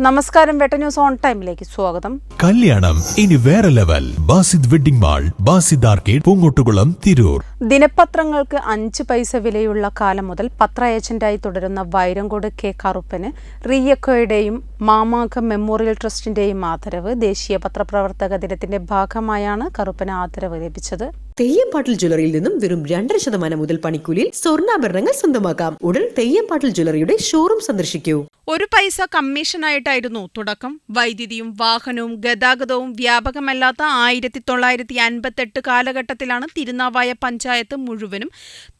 നമസ്കാരം വെട്ട news on ടൈമിലേക്ക് സ്വാഗതം. കല്യാണം ഇനി വേറെ level. Basid wedding mall Basid arcade Poongottukulam Tirur. ദിനപത്രങ്ങൾക്ക് അഞ്ച് പൈസ വിലയുള്ള കാലം മുതൽ പത്ര ഏജന്റായി തുടരുന്ന വൈരങ്കോട് കെ കറുപ്പന് റിയക്കോയുടെയും മാമാക മെമ്മോറിയൽ ട്രസ്റ്റിന്റെയും ആദരവ് ദേശീയ പത്രപ്രവർത്തക ദിനത്തിന്റെ ഭാഗമായാണ് കറുപ്പന് ആദരവ് ലഭിച്ചത്. തെയ്യംപാട്ടിൽ ജ്വല്ലറിയിൽ നിന്നും വെറും രണ്ടര ശതമാനം മുതൽ പണിക്കൂലിയിൽ സ്വർണാഭരണങ്ങൾ സ്വന്തമാക്കാം. ഉടൻ തെയ്യംപാട്ടിൽ ജ്വല്ലറിയുടെ ഷോറൂം സന്ദർശിക്കൂ. ഒരു പൈസ കമ്മീഷനായിട്ടായിരുന്നു തുടക്കം. വൈദ്യുതിയും വാഹനവും ഗതാഗതവും വ്യാപകമല്ലാത്ത ആയിരത്തി തൊള്ളായിരത്തി അൻപത്തെട്ട് കാലഘട്ടത്തിലാണ് തിരുനാവായ പഞ്ചായത്ത് മുഴുവനും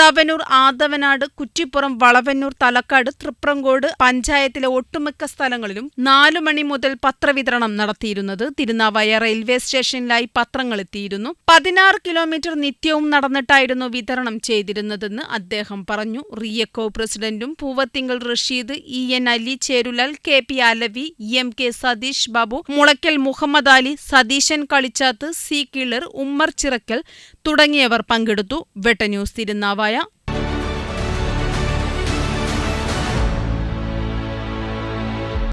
തവനൂർ ആദവനാട് കുറ്റിപ്പുറം വളവന്നൂർ തലക്കാട് തൃപ്രങ്കോട് പഞ്ചായത്തിലെ ഒട്ടുമിക്ക സ്ഥലങ്ങളിലും നാലു മണി മുതൽ പത്രവിതരണം നടത്തിയിരുന്നത് തിരുനാവായ റെയിൽവേ സ്റ്റേഷനിലായി പത്രങ്ങൾ എത്തിയിരുന്നു. പതിനാറ് കിലോമീറ്റർ നിത്യവും നടന്നിട്ടായിരുന്നു വിതരണം ചെയ്തിരുന്നതെന്ന് അദ്ദേഹം പറഞ്ഞു. റിയക്കോ പ്രസിഡന്റും Poovathinkal Rasheed E N Ali Cherulal K P Alavi M K Satheesh Babu Mulakkal Muhammad Ali Satheesan Kalichath C കിളർ Ummer Chirakkal തുടങ്ങിയവർ പങ്കെടുത്തു. വെട്ടന്യൂസ് തിരുനാവായ